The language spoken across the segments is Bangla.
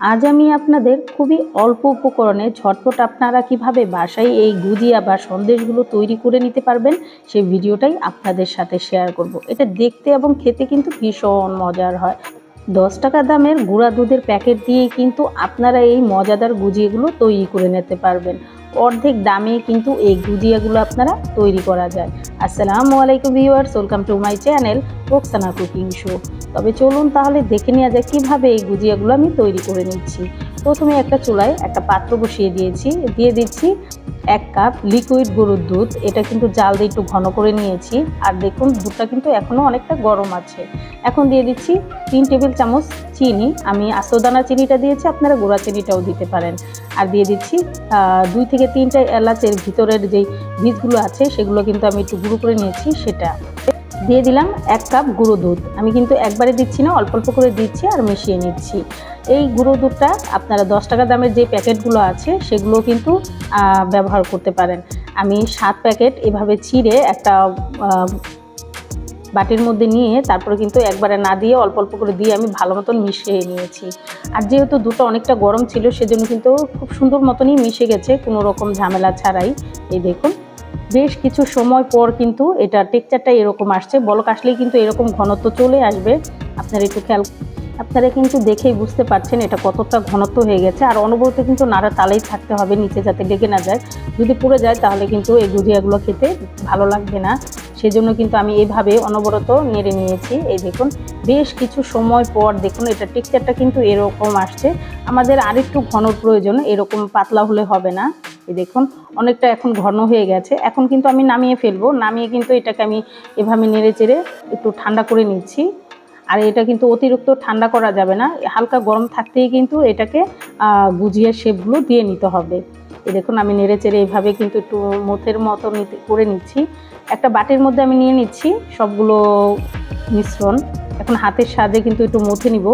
আজ আমি আপনাদের খুবই অল্প উপকরণে ঝটপট আপনারা কীভাবে বাসায় এই গুজিয়া বা সন্দেশগুলো তৈরি করে নিতে পারবেন, সেই ভিডিওটাই আপনাদের সাথে শেয়ার করব। এটা দেখতে এবং খেতে কিন্তু ভীষণ মজার হয়। দশ টাকা দামের গুঁড়া দুধের প্যাকেট দিয়ে কিন্তু আপনারা এই মজাদার গুজিয়াগুলো তৈরি করে নিতে পারবেন। অর্ধেক দামে কিন্তু এই গুজিয়াগুলো আপনারা তৈরি করা যায়। আসসালামু আলাইকুম viewers welcome to my channel Roksana cooking show তবে চলুন তাহলে দেখে নেওয়া যায় কীভাবে এই গুজিয়াগুলো আমি তৈরি করে নিচ্ছি। প্রথমে একটা চুলায় একটা পাত্র বসিয়ে দিয়েছি। দিয়ে দিচ্ছি এক কাপ লিকুইড গরুর দুধ। এটা কিন্তু জাল দিয়ে একটু ঘন করে নিয়েছি। আর দেখুন, দুধটা কিন্তু এখনও অনেকটা গরম আছে। এখন দিয়ে দিচ্ছি তিন টেবিল চামচ চিনি। আমি আস্তদানা চিনিটা দিয়েছি, আপনারা গোড়া চিনিটাও দিতে পারেন। আর দিয়ে দিচ্ছি দুই থেকে তিনটা এলাচের ভিতরের যেই বীজগুলো আছে, সেগুলো কিন্তু আমি একটু গুঁড়ো করে নিয়েছি, সেটা। দিয়ে দিলাম এক কাপ গুঁড়ো দুধ। আমি কিন্তু একবারে দিচ্ছি না, অল্প অল্প করে দিচ্ছি আর মিশিয়ে নিচ্ছি। এই গুঁড়ো দুধটা আপনারা দশ টাকা দামের যে প্যাকেটগুলো আছে, সেগুলো কিন্তু ব্যবহার করতে পারেন। আমি সাত প্যাকেট এভাবে ছিঁড়ে একটা বাটির মধ্যে নিয়ে তারপরে কিন্তু একবারে না দিয়ে অল্প অল্প করে দিয়ে আমি ভালো মতন মিশিয়ে নিয়েছি। আর যেহেতু দুটো অনেকটা গরম ছিল, সেজন্য কিন্তু খুব সুন্দর মতনই মিশে গেছে, কোনো রকম ঝামেলা ছাড়াই। এই দেখুন বেশ কিছু সময় পর কিন্তু এটা টেক্সচারটা এরকম আসছে। বলক আসলেই কিন্তু এরকম ঘনত্ব চলে আসবে। আপনারা একটু খেয়াল, আপনারা কিন্তু দেখেই বুঝতে পারছেন এটা কতটা ঘনত্ব হয়ে গেছে। আর অনবরত কিন্তু নাড়া তালেই থাকতে হবে, নিচে যাতে ডেকে না যায়। যদি পুড়ে যায় তাহলে কিন্তু এই গুজিয়াগুলো খেতে ভালো লাগবে না। সেজন্য কিন্তু আমি এইভাবে অনবরত নেড়ে নিয়েছি। এই দেখুন বেশ কিছু সময় পর দেখুন, এটা টেক্সচারটা কিন্তু এরকম আসছে। আমাদের আরেকটু ঘনর প্রয়োজন, এরকম পাতলা হলে হবে না। এই দেখুন, অনেকটা এখন ঘন হয়ে গেছে। এখন কিন্তু আমি নামিয়ে ফেলব। নামিয়ে কিন্তু এটাকে আমি এভাবে নেড়ে চেড়ে একটু ঠান্ডা করে নিচ্ছি। আর এটা কিন্তু অতিরিক্ত ঠান্ডা করা যাবে না। হালকা গরম থাকতেই কিন্তু এটাকে গুজিয়ে শেপগুলো দিয়ে নিতে হবে। এই দেখুন, আমি নেড়ে চেড়ে এইভাবে কিন্তু একটু মথের মতো নিতে, করে নিচ্ছি। একটা বাটির মধ্যে আমি নিয়ে নিচ্ছি সবগুলো মিশ্রণ। এখন হাতের সাহায্যে কিন্তু একটু মথে নিব।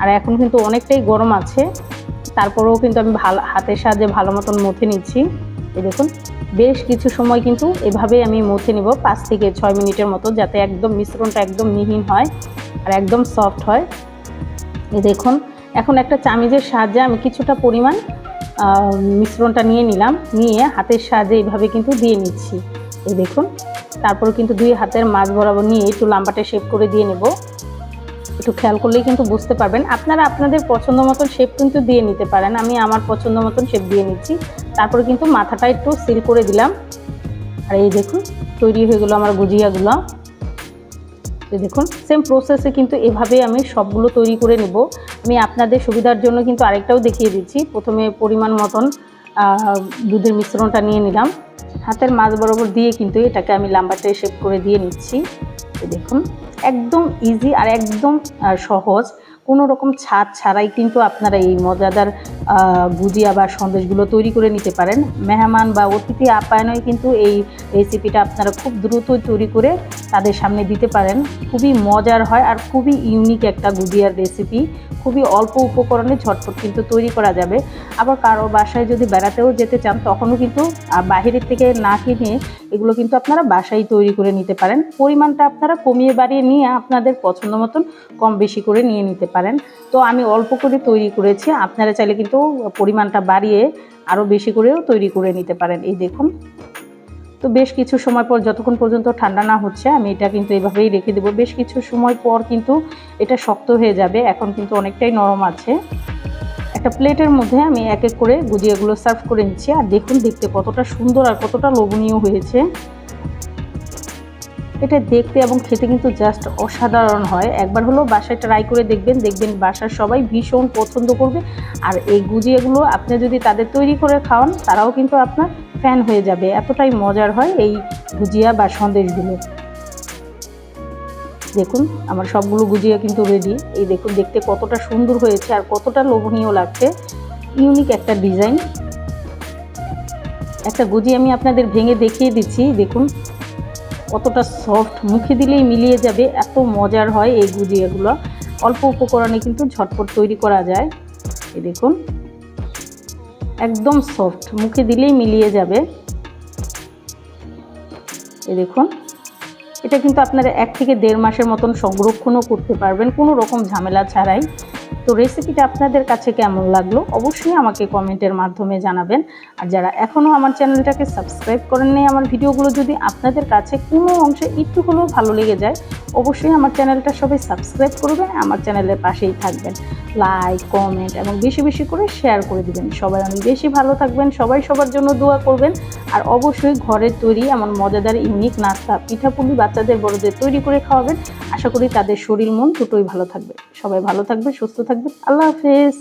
আর এখন কিন্তু অনেকটাই গরম আছে। তারপরেও কিন্তু আমি ভালো, হাতের সাহায্যে ভালো মতন মথে নিচ্ছি। এই দেখুন, বেশ কিছু সময় কিন্তু এভাবেই আমি মথে নিব, পাঁচ থেকে ছয় মিনিটের মতো, যাতে একদম মিশ্রণটা একদম মিহিন হয় আর একদম সফট হয়। এই দেখুন, এখন একটা চামিজের সাহায্যে আমি কিছুটা পরিমাণ মিশ্রণটা নিয়ে নিলাম, নিয়ে হাতের সাহায্যে এইভাবে কিন্তু দিয়ে নিচ্ছি। এই দেখুন, তারপর কিন্তু দুই হাতের মাছ বরাবর নিয়ে একটু লাম্বাটে শেপ করে দিয়ে নেব। একটু খেয়াল করলেই কিন্তু বুঝতে পারবেন। আপনারা আপনাদের পছন্দ মতন শেপ কিন্তু দিয়ে নিতে পারেন। আমি আমার পছন্দ মতন শেপ দিয়ে নিচ্ছি। তারপরে কিন্তু মাথাটা একটু সিল করে দিলাম। আর এই দেখুন, তৈরি হয়ে গেলো আমার গুজিয়াগুলো। দেখুন সেম প্রসেসে কিন্তু এভাবে আমি সবগুলো তৈরি করে নেব। আমি আপনাদের সুবিধার জন্য কিন্তু আরেকটাও দেখিয়ে দিচ্ছি। প্রথমে পরিমাণ মতন দুধের মিশ্রণটা নিয়ে নিলাম। হাতের মাঝ বরাবর দিয়ে কিন্তু এটাকে আমি লাম্বাটা শেপ করে দিয়ে নিচ্ছি। দেখুন, একদম ইজি আর একদম সহজ। কোনো রকম ছাদ ছাড়াই কিন্তু আপনারা এই মজাদার গুজিয়া বা সন্দেশগুলো তৈরি করে নিতে পারেন। মেহমান বা অতিথি আপ্যায়নই কিন্তু এই রেসিপিটা আপনারা খুব দ্রুতই তৈরি করে তাদের সামনে দিতে পারেন। খুবই মজার হয় আর খুবই ইউনিক একটা গুজিয়ার রেসিপি খুবই অল্প উপকরণে ঝটপট কিন্তু তৈরি করা যাবে। আবার কারও বাসায় যদি বেড়াতেও যেতে চান, তখনও কিন্তু বাহিরের থেকে না কিনে এগুলো কিন্তু আপনারা বাসায় তৈরি করে নিতে পারেন। পরিমাণটা আপনারা কমিয়ে বাড়িয়ে নিয়ে আপনাদের পছন্দ মতন কম বেশি করে নিয়ে নিতে পারেন। তো আমি অল্প করে তৈরি করেছি। আপনারা চাইলে কিন্তু পরিমাণটা বাড়িয়ে আরও বেশি করেও তৈরি করে নিতে পারেন। এই দেখুন। তো বেশ কিছু সময় পর, যতক্ষণ পর্যন্ত ঠান্ডা না হচ্ছে, আমি এটা কিন্তু এভাবেই রেখে দেবো। বেশ কিছু সময় পর কিন্তু এটা শক্ত হয়ে যাবে। এখন কিন্তু অনেকটাই নরম আছে। একটা প্লেটের মধ্যে আমি এক এক করে গুজিয়াগুলো সার্ভ করে নিচ্ছি। আর দেখুন, দেখতে কতটা সুন্দর আর কতটা লোভনীয় হয়েছে। এটা দেখতে এবং খেতে কিন্তু জাস্ট অসাধারণ হয়। একবার হলো বাসায় ট্রাই করে দেখবেন দেখবেন বাসার সবাই ভীষণ পছন্দ করবে। আর এই গুজিয়াগুলো আপনি যদি তাদের তৈরি করে খাওয়ান, তারাও কিন্তু আপনার ফ্যান হয়ে যাবে। এতটাই মজার হয় এই গুজিয়া বা সন্দেশগুলো। দেখুন, আমার সবগুলো গুজিয়া কিন্তু রেডি এই দেখুন, দেখতে কতটা সুন্দর হয়েছে আর কতটা লোভনীয় লাগছে। ইউনিক একটা ডিজাইন একটা গুজি আমি আপনাদের ভেঙে দেখিয়ে দিচ্ছি। দেখুন কতটা সফট মুখে দিলেই মিলিয়ে যাবে, এত মজার হয় এই গুজিয়াগুলো। অল্প উপকরণে কিন্তু ঝটপট তৈরি করা যায়। এই দেখুন। একদম সফট মুখে দিলেই মিলিয়ে যাবে। এ দেখুন। এটা কিন্তু আপনারা এক থেকে দেড় মাসের মতন সংরক্ষণও করতে পারবেন, কোনো রকম ঝামেলা ছাড়াই। তো রেসিপিটা আপনাদের কাছে কেমন লাগল, অবশ্যই আমাকে কমেন্টের মাধ্যমে জানাবেন। আর যারা এখনও আমার চ্যানেলটাকে সাবস্ক্রাইব করেন নেই আমার ভিডিওগুলো যদি আপনাদের কাছে কোনো অংশে একটু হলেও ভালো লেগে যায়, অবশ্যই আমার চ্যানেলটা সবাই সাবস্ক্রাইব করবেন, আমার চ্যানেলের পাশেই থাকবেন। লাইক কমেন্ট এবং বেশি বেশি করে শেয়ার করে দিবেন। সবাই অনেক বেশি ভালো থাকবেন, সবাই সবার জন্য দোয়া করবেন। আর অবশ্যই ঘরের তৈরি এমন মজাদার ইউনিক নাস্তা, পিঠাপুলি বাচ্চাদের বড়দের তৈরি করে খাওয়াবেন। আশা করি তাদের শরীর, মন দুটোই ভালো থাকবে। সবাই ভালো থাকবে সুস্থ থাকবে আল্লাহ হাফেজ